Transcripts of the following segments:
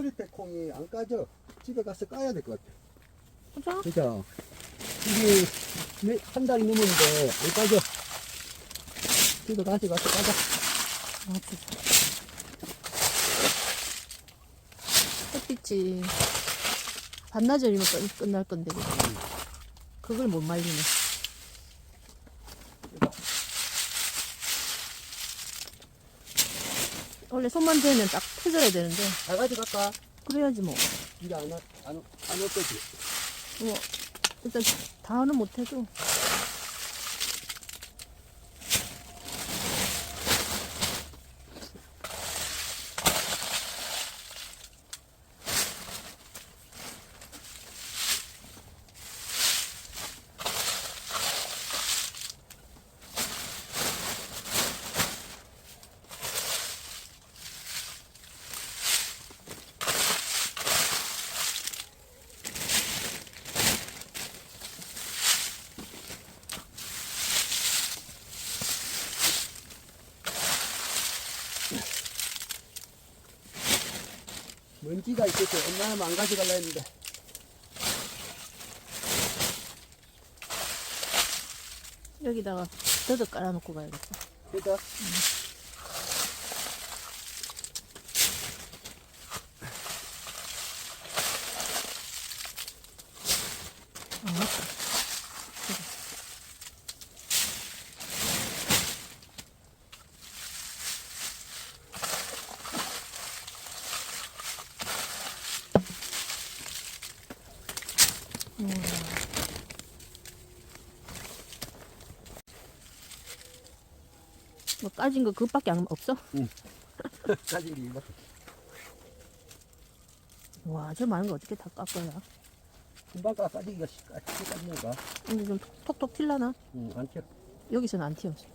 서리태콩이 안 까져. 집에 가서 까야 될 것 같아. 그죠? 그죠? 이게 몇- 한 달이 넘었는데 안 까져. 집에 다시 가서 까자. 아. 햇빛이 반나절이면 끝, 끝날 건데, 그죠? 그걸 못 말리네. 원래 손만 대면 딱 터져야 되는데, 잘 가져갈까? 그래야지 뭐. 이제 안, 와- 안, 와- 안 없어지. 뭐, 일단 다는 못해도. 먼지가 있어서 엄마는 안 가져갈라 했는데. 여기다가 더덕 깔아놓고 가야겠다. 그죠? 아, 맞다. 우와. 뭐 까진 거 그것밖에 안 없어? 가진 게 이거. 와, 저 많은 거 어떻게 다 깎아야? 금방 까, 까지기가 쉽- 쉽게 까지는가? 근데 좀 톡톡 튈라나? 응, 안 튀어. 여기서는 안 튀었어.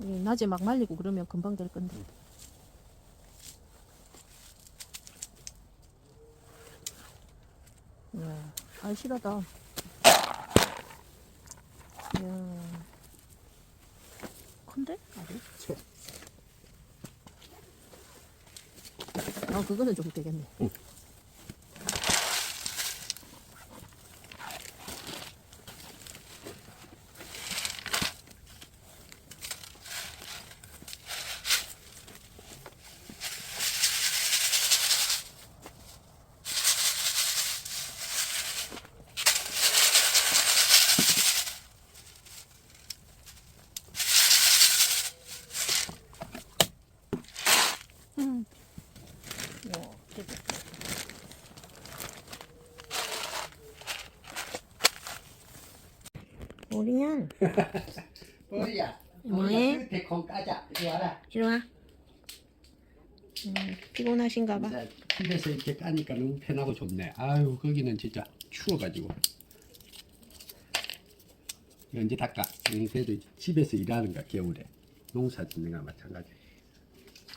이 낮에 막 말리고 그러면 금방 될 건데. 이야, 알실하다. 이야. 큰데? 아, 그거는 좀 되겠네. 응. 음. 와, 되게. 우리는 뭐야? 뭐해? 대콩 까자. 이리 와라. 이리 와. 음, 피곤하신가 봐. 집에서 이렇게 까니까 너무 편하고 좋네. 아유, 거기는 진짜 추워가지고. 언제 닦아? 응, 그래도 집에서 일하는 거 겨울에. 농사 짓는 거랑 마찬가지.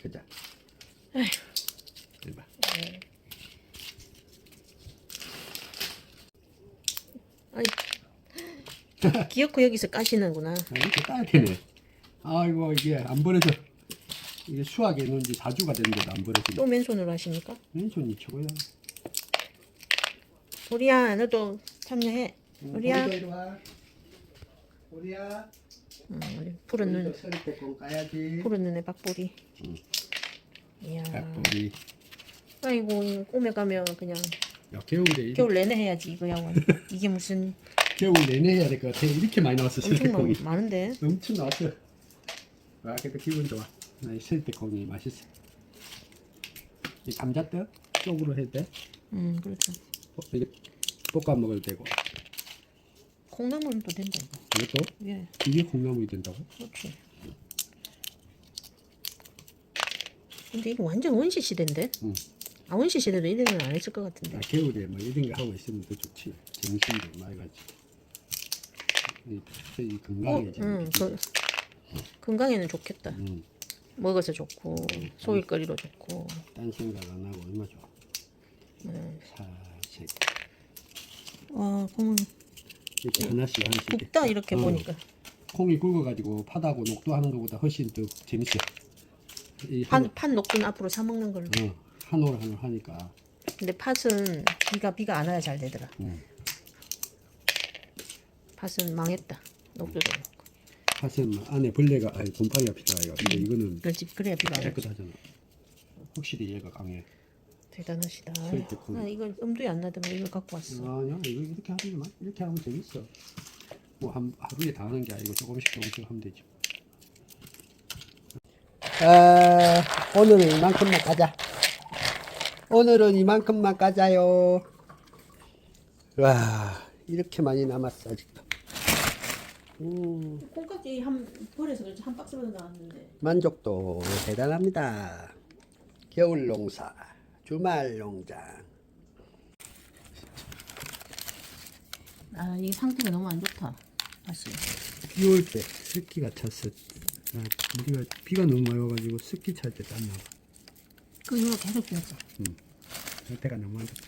그자. 에휴. 이봐. 기어코 여기서 까시는구나. 아, 이렇게 따야 되네. 아이고, 이게 안 버려져. 이게 수학에 놓은 지 4주가 됐는데도 안 버려지네. 또 맨손으로 하십니까? 왼손이 최고야. 우리야, 너도 참여해. 응, 우리야. 이리 와. 우리야. 음, 우리 푸른 눈, 서리 까야지. 푸른 눈의 박보리. 응. 이야. 우리 아이고, 꿈에 가면 그냥 야, 겨울 내내 해야지, 이거 야. 원. 이게 무슨 겨울 내내 해야 될 것 같아. 이렇게 많이 나왔어 엄청. 많, 많은데? 엄청 나왔어. 와, 그래도 기분 좋아. 나 설대콩이 맛있어. 이 감자떡 쪽으로 해도 돼. 음, 그렇죠. 어, 이게 볶아 먹어도 되고. 콩나물은 또 된다, 이거. 이것도 예, 이게 콩나물이 된다고? 그렇지. 근데 이거 완전 원시 시대인데? 응. 아, 원시 시대도 이래는 안 했을 것 같은데. 아, 겨울에 뭐 이런 거 하고 있으면 더 좋지. 정신도 많이 가지. 이, 이 어, 건강에 응, 그, 건강에는 좋겠다. 음, 먹어서 좋고, 소일거리로 좋고. 딴 생각 안 하고 얼마 좋아. 음. 사색 와, 콩 이렇게 하나씩 하나씩. 굽다 이렇게 어. 보니까. 콩이 굵어가지고 파다고 녹두하는 것보다 훨씬 더 재밌어. 이 판, 판 녹두는 앞으로 사 먹는 걸로. 한, 어, 한올 한올 하니까 근데 팥은 비가 비가 안 와야 잘 되더라. 음. 팥은 망했다. 녹두도. 팥은 안에 벌레가 아니 곰팡이가 필요해요. 근데 이거는 그렇지 그래야 비가 안 오지. 깨끗하잖아. 확실히 얘가 강해. 대단하시다. 콩. 난 이걸 음도에 안 나더만 이걸 갖고 왔어. 아니야 이거 이렇게 하면 만 이렇게 하면 재밌어. 뭐 한 하루에 다 하는 게 아니고 조금씩 조금씩 하면 되지. 아 오늘은 이만큼만 까자. 오늘은 이만큼만 까자요. 와 이렇게 많이 남았어 아직도. 음, 콩깍지 한 벌에서 그렇지 한 박스만 나왔는데. 만족도 대단합니다. 겨울 농사, 주말 농장. 아 이게 상태가 너무 안 좋다. 다시. 비 올 때 습기가 찼어. 아, 우리가 비가 너무 많이 와가지고 습기 찰 때 땄나 봐. 그 이후로 계속 비었어. 상태가 너무 안 좋다.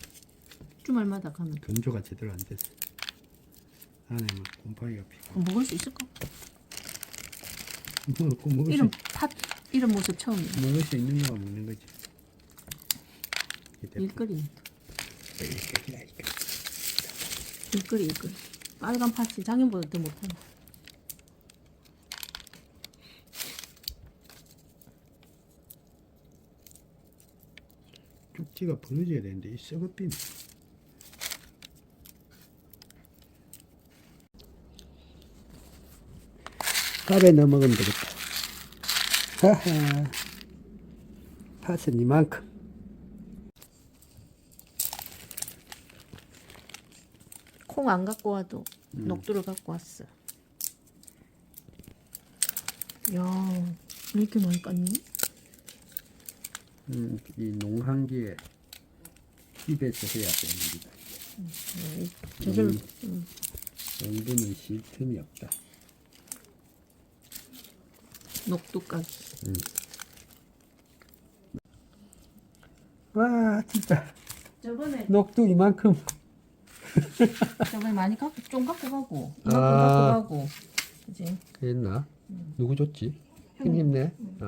주말마다 가면 건조가 제대로 안 됐어. 안에 막 곰팡이가 피고. 먹을 수 있을까? 뭐, 그 먹을, 이런 수, 팥 이런 모습 처음이야. 먹을 수 있는 거만 먹는 거지. 일거리 일거리. 일거리 일거리. 빨간 팥이 작년보다 더 못하네. 쪽지가 부러져야 되는데 이 썩어빈. 밥에 넣어 먹으면 되겠다. 하하. 팥은 이만큼. 콩 안 갖고 와도 음. 녹두를 갖고 왔어. 야, 왜 이렇게 많이 깠니? 음, 이 농한기에 입에서 해야 일이다. 음, 저절로 음. 음. 농부는 쉴 틈이 없다. 녹두 까기. 와, 진짜 저번에 녹두 이만큼. 저번에 많이 갖고 좀 갖고 가고 아. 이만큼 갖고 가고 그지? 그랬나? 누구 줬지? 형님네. 아,